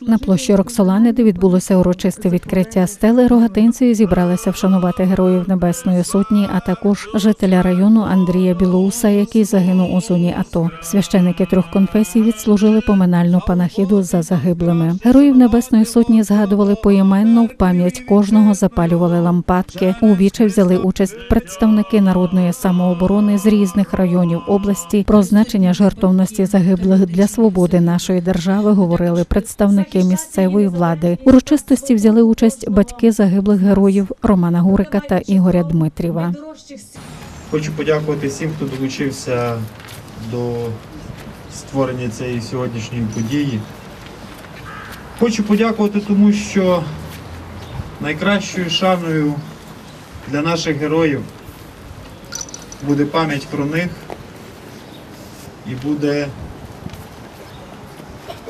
На площі Роксолани, де відбулося урочисте відкриття стели, рогатинці зібралися вшанувати героїв Небесної Сотні, а також жителя району Андрія Білоуса, який загинув у зоні АТО. Священники трьох конфесій відслужили поминальну панахіду за загиблими. Героїв Небесної Сотні згадували поіменно в пам'ять кожного, запалювали лампадки. У віче взяли участь представники народної самооборони з різних районів області. Про значення жертовності загиблих для свободи нашої держави говорили представники місцевої влади. Урочистості взяли участь батьки загиблих героїв Романа Гурика та Ігоря Дмитріва. Хочу подякувати всім, хто долучився до створення цієї сьогоднішньої події. Хочу подякувати тому, що найкращою шаною для наших героїв буде пам'ять про них і буде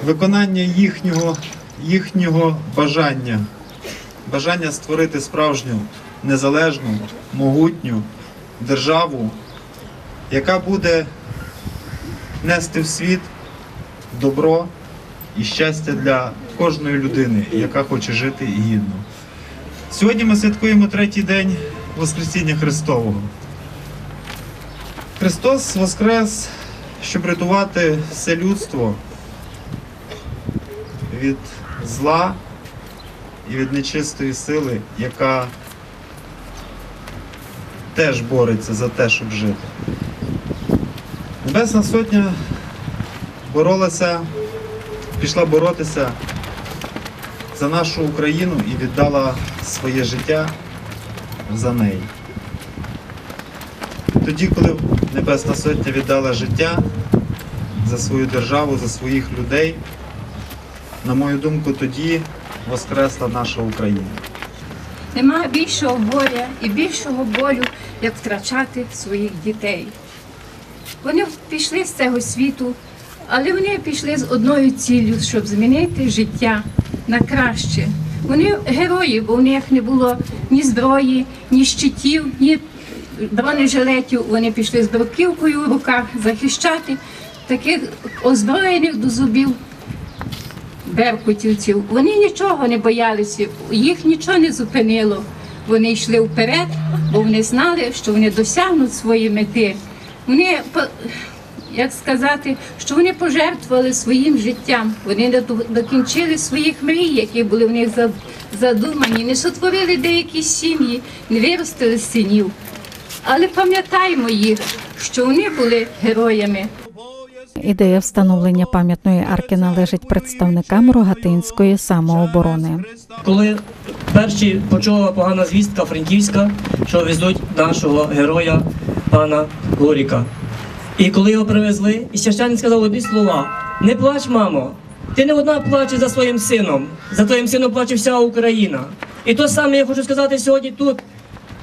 виконання їхнього, їхнього бажання, бажання створити справжню незалежну, могутню державу, яка буде нести в світ добро і щастя для кожної людини, яка хоче жити гідно. Сьогодні ми святкуємо третій день Воскресіння Христового. Христос Воскрес, щоб рятувати все людство від зла і від нечистої сили, яка теж бореться за те, щоб жити. Небесна Сотня боролася, пішла боротися за нашу Україну і віддала своє життя за неї. Тоді, коли Небесна Сотня віддала життя за свою державу, за своїх людей, на мою думку, тоді воскресла наша Україна. Нема більшого горя і більшого болю, як втрачати своїх дітей. Вони пішли з цього світу, але вони пішли з одною ціллю, щоб змінити життя на краще. Вони герої, бо в них не було ні зброї, ні щитів, ні бронежилетів. Вони пішли з бруківкою в руках захищати таких озброєних до зубів беркутівців. Вони нічого не боялися, їх нічого не зупинило. Вони йшли вперед, бо вони знали, що вони досягнуть свої мети. Вони, як сказати, що вони пожертвували своїм життям. Вони не докінчили своїх мрій, які були в них задумані, не сотворили деякі сім'ї, не виростили синів. Але пам'ятаємо їх, що вони були героями. Ідея встановлення пам'ятної арки належить представникам Рогатинської самооборони. Коли перші почула погана звістка Франківська, що везуть нашого героя пана Горіка. І коли його привезли, і священник сказав одні слова: Не плач, мамо, ти не одна плаче за своїм сином, за твоїм сином плаче вся Україна. І то саме я хочу сказати сьогодні тут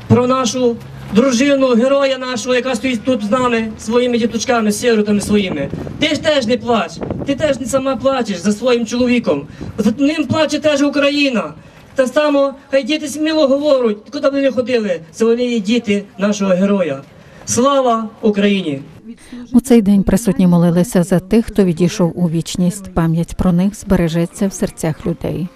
про нашу дружину, героя нашого, яка стоїть тут з нами, своїми діточками, сиротами своїми. Ти ж теж не плач, ти теж не сама плачеш за своїм чоловіком. За ним плаче теж Україна. Так само, хай діти сміло говорять, куди б не ходили, це вони є діти нашого героя. Слава Україні! У цей день присутні молилися за тих, хто відійшов у вічність. Пам'ять про них збережеться в серцях людей.